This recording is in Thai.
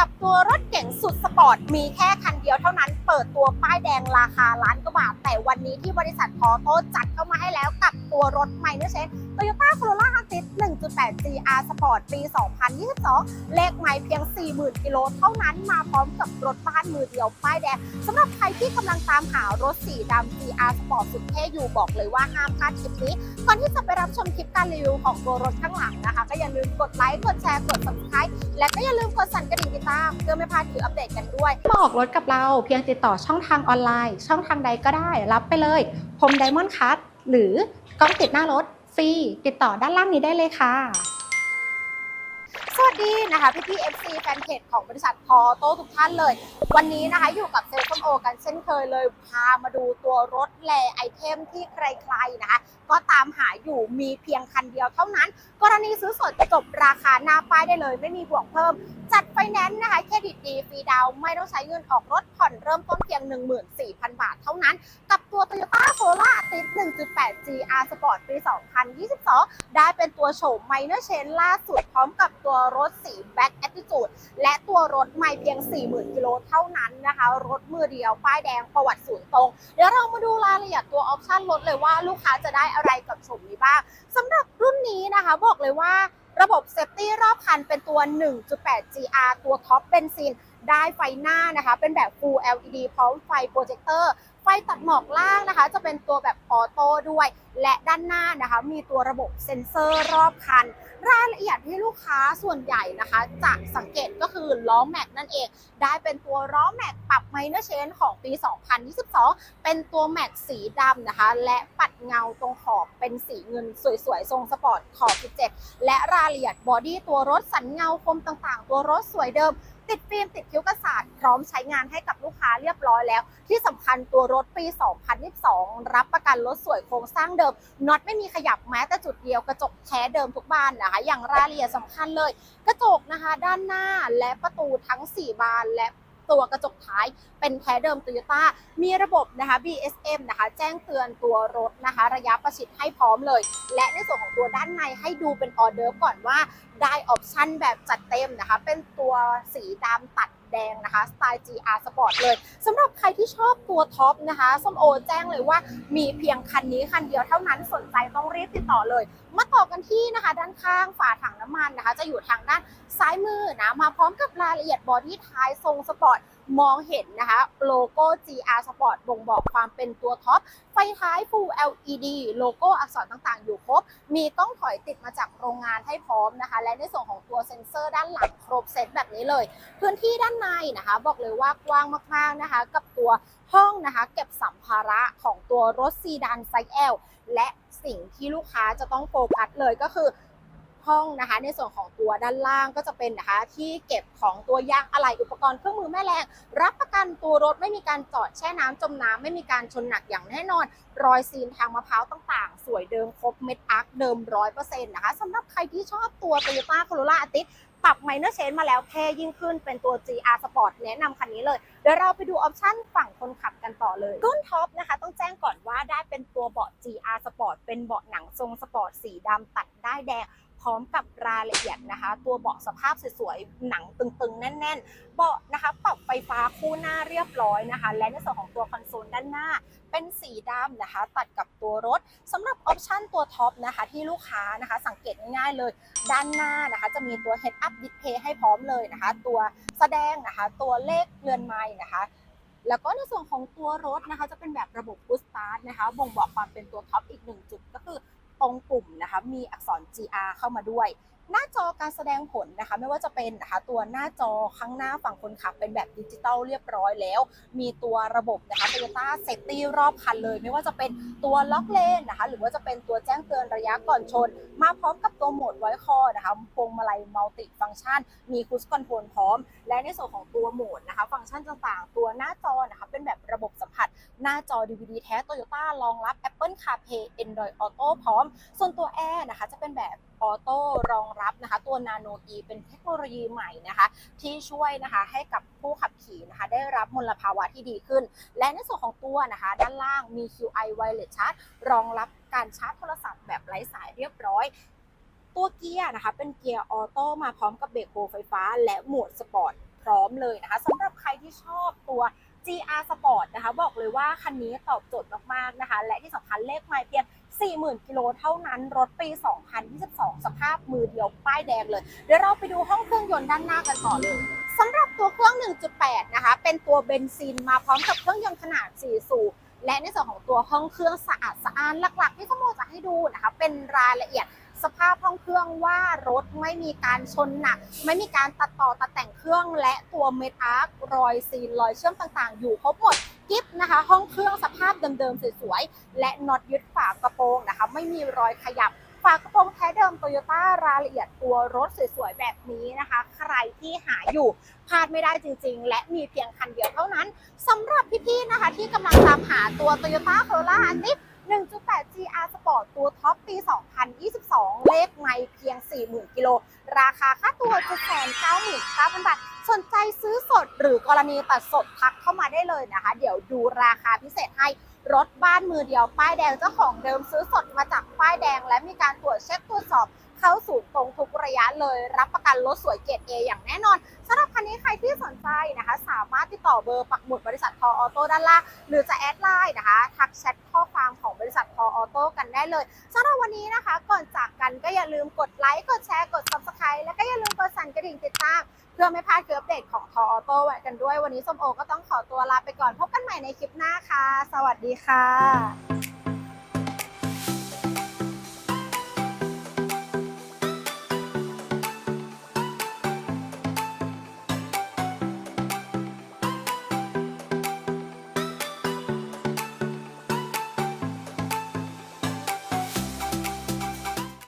กับตัวรถเก๋งสุดสปอร์ต มีแค่คันเดียวเท่านั้น เปิดตัวป้ายแดงราคาล้านกว่าบาท แต่วันนี้ที่บริษัทพอโต้จัดเข้ามาให้แล้วกับตัวรถไมเนอร์เชนโตโยต้าโคโรล่าฮันติส1.8 GR Sport ปี 2022 เลขไมล์เพียง 40,000 กิโลเท่านั้นมาพร้อมกับรถบ้านมือเดียวป้ายแดงสำหรับใครที่กำลังตามหารถสีดำ GR Sport สุดเท่อยู่บอกเลยว่าห้ามพลาดคลิปนี้ ก่อนที่จะไปรับชมคลิปการรีวิวของตัวรถข้างหลังนะคะาลืมกดไลค์กดแชร์กด subscribe และก็อย่าลืมกดสั่นกระดิ่งติดตามเพื่อไม่พลาดคลิปอัปเดตกันด้วยมาออกรถกับเราเพียงติดต่อช่องทางออนไลน์ ช่องทางใดก็ได้ รับไปเลยพรมไดมอนด์คัทหรือกล้องติดหน้ารถฟรีติดต่อด้านล่างนี้ได้เลยค่ะ วัสดีนะคะพี่พี่เอฟซีแฟนเพจของบริษัทพอโต้ทุกท่านเลย วันนี้นะคะอยู่กับเซลล์โอกันเช่นเคยเลยพามาดูตัวรถแลไอเทมที่ใครๆนะคะ ก็ตามหาอยู่มีเพียงคันเดียวเท่านั้น กรณีซื้อสดจบราคาหน้าป้ายได้เลย ไม่มีบวกเพิ่ม จัดไฟแนนซ์นะคะเครดิตดีฟรีดาวไม่ต้องใช้เงินออกรถผ่อนเริ่มต้นเพียง 14,000 บาทเท่านั้น กับตัว Toyota Corolla Altis 1.8 GR Sport ปี 2022 ได้เป็นตัวโฉมไมเนอร์เชนล่าสุดพร้อมกับตัวรถสี Black Attitude และตัวรถไม่เพียง 40,000 กิโลเท่านั้นนะคะ รถมือเดียว ป้ายแดงประวัติศูนย์ตรง เดี๋ยวเรามาดูรายละเอียดตัวออปชั่นรถเลยว่าลูกค้าจะได้อะไรกับโฉมนี้บ้างสำหรับรุ่นนี้นะคะบอกเลยว่า ระบบเซฟตี้รอบคันเป็นตัว 1.8 GR ตัวท็อปเบนซิน ได้ไฟหน้านะคะ เป็นแบบ Full LED พร้อมไฟโปรเจคเตอร์ ฟตัดหมอกล่างนะคะ จะเป็นตัวแบบออโต้ด้วย และด้านหน้านะคะ มีตัวระบบเซ็นเซอร์รอบคัน รายละเอียดที่ลูกค้าส่วนใหญ่นะคะ จะสังเกตก็คือล้อแม็กนั่นเอง ได้เป็นตัวล้อแม็กปรับไมเนอร์เชนของปี 2022 เป็นตัวแม็กสีดำนะคะ และปัดเงาตรงขอบเป็นสีเงินสวยๆ ทรงสปอร์ตขอบ 17 และรายละเอียดบอดี้ตัวรถสันเงาคมต่างๆ ตัวรถสวยเดิม ติดฟิล์มติดคิ้วกระสาดพร้อมใช้งานให้กับลูกค้าเรียบร้อยแล้ว ที่สำคัญตัวรถปี 2022 รับประกันรถสวยโครงสร้างเดิมน็อตไม่มีขยับแม้แต่จุดเดียวกระจกแท้เดิมทุกบานนะคะ อย่างรายละเอียดสำคัญเลย กระจกนะคะ ด้านหน้าและประตูทั้ง 4 บานและ ตัวกระจกท้ายเป็นแท้เดิมโตโยต้ามีระบบนะคะ BSM นะคะ แจ้งเตือนตัวรถนะคะ ระยะประชิดให้พร้อมเลย และในส่วนของตัวด้านในให้ดูเป็นออเดอร์ฟก่อนว่าได้ออปชั่นแบบจัดเต็มนะคะ เป็นตัวสีดำตัด แดงนะคะสไตล์ GR Sport เลยสำหรับใครที่ชอบตัวท็อปนะคะส้มโอแจ้งเลยว่ามีเพียงคันนี้คันเดียวเท่านั้นสนใจต้องรีบติดต่อเลย มาต่อกันที่นะคะด้านข้างฝาถังน้ำมันนะคะ จะอยู่ทางด้านซ้ายมือนะมาพร้อมกับรายละเอียดบอดี้ท้ายทรงสปอร์ต มองเห็นนะคะโลโก้ GR Sport บ่งบอกความเป็นตัวท็อป ไฟท้าย Full LED โลโก้อักษรต่างๆ อยู่ครบ มีกล้องถอยติดมาจากโรงงานให้พร้อมนะคะ และในส่วนของตัวเซ็นเซอร์ด้านหลังครบเซตแบบนี้เลย พื้นที่ด้านในนะคะ บอกเลยว่ากว้างมากๆนะคะ กับตัวห้องนะคะ เก็บสัมภาระของตัวรถซีดานไซส์ L และสิ่งที่ลูกค้าจะต้องโฟกัสเลยก็คือ ห้องนะคะ ในส่วนของตัวด้านล่างก็จะเป็นนะคะ ที่เก็บของตัวยางอะไหล่อุปกรณ์เครื่องมือแม่แรงรับประกันตัวรถไม่มีการจอดแช่น้ำจมน้ำไม่มีการชนหนักอย่างแน่นอน รอยซีนทางมะพร้าวต่างๆ สวยเดิมครบเม็ดอาร์คเดิมร้อยเปอร์เซ็นต์นะคะสำหรับใครที่ชอบตัว Toyota Corolla Altis ปรับไมเนอร์เชนมาแล้วเท่ยิ่งขึ้นเป็นตัว GR Sport แนะนำคันนี้เลย เดี๋ยวเราไปดูออปชั่นฝั่งคนขับกันต่อเลยรุ่นท็อปนะคะ ต้องแจ้งก่อนว่าได้เป็นตัวเบาะ GR Sport เป็นเบาะหนังทรงสปอร์ตสีดำตัดได้แดง พร้อมกับรายละเอียดนะคะ ตัวเบาะสภาพสวยๆหนังตึงๆ แน่น ๆ เบาะนะคะปรับไฟฟ้าคู่หน้าเรียบร้อยนะคะ และในส่วนของตัวคอนโซลด้านหน้าเป็นสีดำนะคะ ตัดกับตัวรถสำหรับออปชั่นตัวท็อปนะคะ ที่ลูกค้านะคะ สังเกตง่ายๆเลย ด้านหน้านะคะ จะมีตัว Head Up Display ให้พร้อมเลยนะคะ ตัวแสดงนะคะ ตัวเลขเรือนไม้นะคะแล้วก็ในส่วนของตัวรถนะคะ จะเป็นแบบระบบ Push Start นะคะ บ่งบอกความเป็นตัวท็อปอีกหนึ่งจุดก็คือ ตรงปุ่มนะคะ มีอักษร GR เข้ามาด้วย หน้าจอการแสดงผลนะคะ ไม่ว่าจะเป็นนะคะตัวหน้าจอข้างหน้าฝั่งคนขับเป็นแบบดิจิตอลเรียบร้อยแล้ว มีตัวระบบนะคะ Toyota Safety รอบคันเลย ไม่ว่าจะเป็นตัวล็อกเลนนะคะ หรือว่าจะเป็นตัวแจ้งเตือนระยะก่อนชน มาพร้อมกับตัวโหมดไว้คอนะคะพวงมาลัยมัลติฟังก์ชัน มีคูสคอนโทรลพร้อม และในส่วนของตัวโหมดนะคะ ฟังก์ชันต่างๆ ตัวหน้าจอนะคะเป็นแบบระบบสัมผัส หน้าจอ DVD แท้ Toyota รองรับ Apple CarPlay Android Auto พร้อม ส่วนตัวแอร์นะคะจะเป็นแบบ ออโต้รองรับนะคะ ตัว Nano E เป็นเทคโนโลยีใหม่นะคะ ที่ช่วยนะคะให้กับผู้ขับขี่นะคะ ได้รับมลภาวะที่ดีขึ้น และในส่วนของตัวนะคะ ด้านล่างมี QI Wireless Charge รองรับการชาร์จโทรศัพท์แบบไร้สายเรียบร้อยตัวเกียร์นะคะเป็นเกียร์ออโต้มาพร้อมกับเบรกโฮไฟฟ้า และโหมดสปอร์ตพร้อมเลยนะคะสำหรับใครที่ชอบตัว GR Sport นะคะ บอกเลยว่าคันนี้ตอบโจทย์มากๆนะคะ และที่สำคัญเลขไมล์เพียง 40,000 กิโลเท่านั้น รถปี 2022 สภาพมือเดียวป้ายแดงเลย เดี๋ยวเราไปดูห้องเครื่องยนต์ด้านหน้ากันต่อเลยสำหรับตัวเครื่อง 1.8 นะคะ เป็นตัวเบนซินมาพร้อมกับเครื่องยนต์ขนาด 4 สูบและในส่วนของตัวห้องเครื่องสะอาดสะอ้านหลักๆที่สมโมจะให้ดูนะคะ เป็นรายละเอียดสภาพห้องเครื่องว่ารถไม่มีการชนหนัก ไม่มีการตัดต่อตัดแต่งเครื่อง และตัวเมทัลรอยซีนรอยเชื่อมต่างๆ อยู่ครบหมด กิฟนะคะ ห้องเครื่องสภาพเดิมๆสวยๆ และน็อตยึดฝากระโปรงนะคะ ไม่มีรอยขยับฝากระโปรงแท้เดิมโตโยต้ารายละเอียดตัวรถสวยๆ แบบนี้นะคะ ใครที่หาอยู่พลาดไม่ได้จริงๆ และมีเพียงคันเดียวเท่านั้นสำหรับพี่ๆนะคะ ที่กำลังตามหาตัว Toyota Corolla Altis 1.8 GR Sport ตัวท็อปปี 2022 เลขไม่เพียง 40,000 กิโล ราคาค่าตัว799,000บาท สนใจซื้อสดหรือกรณีตัดสดทักเข้ามาได้เลยนะคะ เดี๋ยวดูราคาพิเศษให้รถบ้านมือเดียวป้ายแดงเจ้าของเดิมซื้อสดมาจากป้ายแดง และมีการตรวจเช็คตรวจสอบ เข้าสู่ตรงทุกระยะเลยรับประกันรถสวยเกรด A อย่างแน่นอนสำหรับคันนี้ใครที่สนใจนะคะ สามารถติดต่อเบอร์ปักหมุดบริษัททออโต้ด้านล่างหรือจะแอดไลน์นะคะ ทักแชทข้อความของบริษัททออโต้กันได้เลยสำหรับวันนี้นะคะ ก่อนจากกันก็อย่าลืมกดไลค์กดแชร์กด subscribe แล้วก็อย่าลืมกดสั่นกระดิ่งติดตาม เพื่อไม่พลาดคลิปอัปเดตของทออโต้กันด้วยวันนี้ส้มโอก็ต้องขอตัวลาไปก่อนพบกันใหม่ในคลิปหน้าค่ะ สวัสดีค่ะ